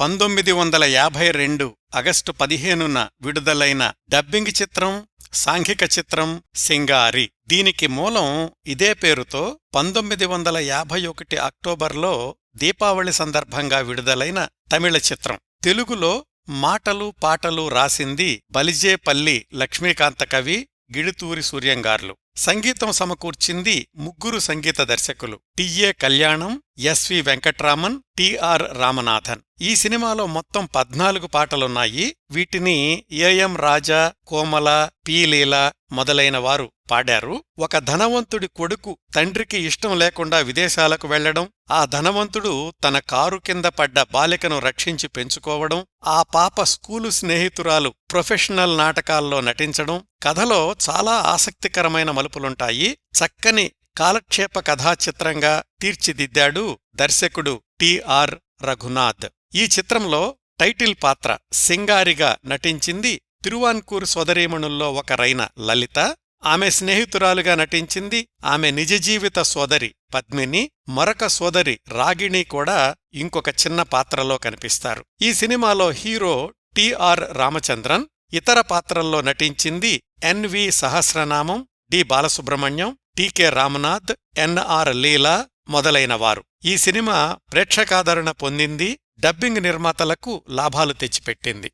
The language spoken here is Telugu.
పంతొమ్మిది వందల యాభై రెండు అగస్టు పదిహేనున విడుదలైన డబ్బింగ్ చిత్రం సాంఘిక చిత్రం సింగారి. దీనికి మూలం ఇదే పేరుతో పంతొమ్మిది వందల యాభై ఒకటి అక్టోబర్లో దీపావళి సందర్భంగా విడుదలైన తమిళ చిత్రం. తెలుగులో మాటలు పాటలు రాసింది బలిజేపల్లి లక్ష్మీకాంత కవి గిడుతూరి సూర్యంగార్లు. సంగీతం సమకూర్చింది ముగ్గురు సంగీత దర్శకులు. టిఏ కళ్యాణం ఎస్వి వెంకట్రామన్ టిఆర్ రామనాథన్. ఈ సినిమాలో మొత్తం పద్నాలుగు పాటలున్నాయి. వీటిని ఏఎం రాజా కోమల పీలీల మొదలైన వారు పాడారు. ఒక ధనవంతుడి కొడుకు తండ్రికి ఇష్టం లేకుండా విదేశాలకు వెళ్ళడం ఆ ధనవంతుడు తన కారు కింద పడ్డ బాలికను రక్షించి పెంచుకోవడం ఆ పాప స్కూలు స్నేహితురాలు ప్రొఫెషనల్ నాటకాల్లో నటించడం కథలో చాలా ఆసక్తికరమైన మలుపులుంటాయి. చక్కని కాలక్షేప కథాచిత్రంగా తీర్చిదిద్దాడు దర్శకుడు టిఆర్ రఘునాథ్. ఈ చిత్రంలో టైటిల్ పాత్ర సింగారిగా నటించింది తిరువాన్కూర్ సోదరీమణుల్లో ఒకరైన లలిత ఆమె స్నేహితురాలుగా నటించింది ఆమె నిజ జీవిత సోదరి పద్మిని మరొక సోదరి రాగిణి కూడా ఇంకొక చిన్న పాత్రలో కనిపిస్తారు. ఈ సినిమాలో హీరో టిఆర్ రామచంద్రన్ ఇతర పాత్రల్లో నటించింది NV Sahasranamam D Balasubrahmanyam TK Ramanath NR Leela మొదలైనవారు. ఈ సినిమా ప్రేక్షకాదరణ పొందింది డబ్బింగ్ నిర్మాతలకు లాభాలు తెచ్చిపెట్టింది.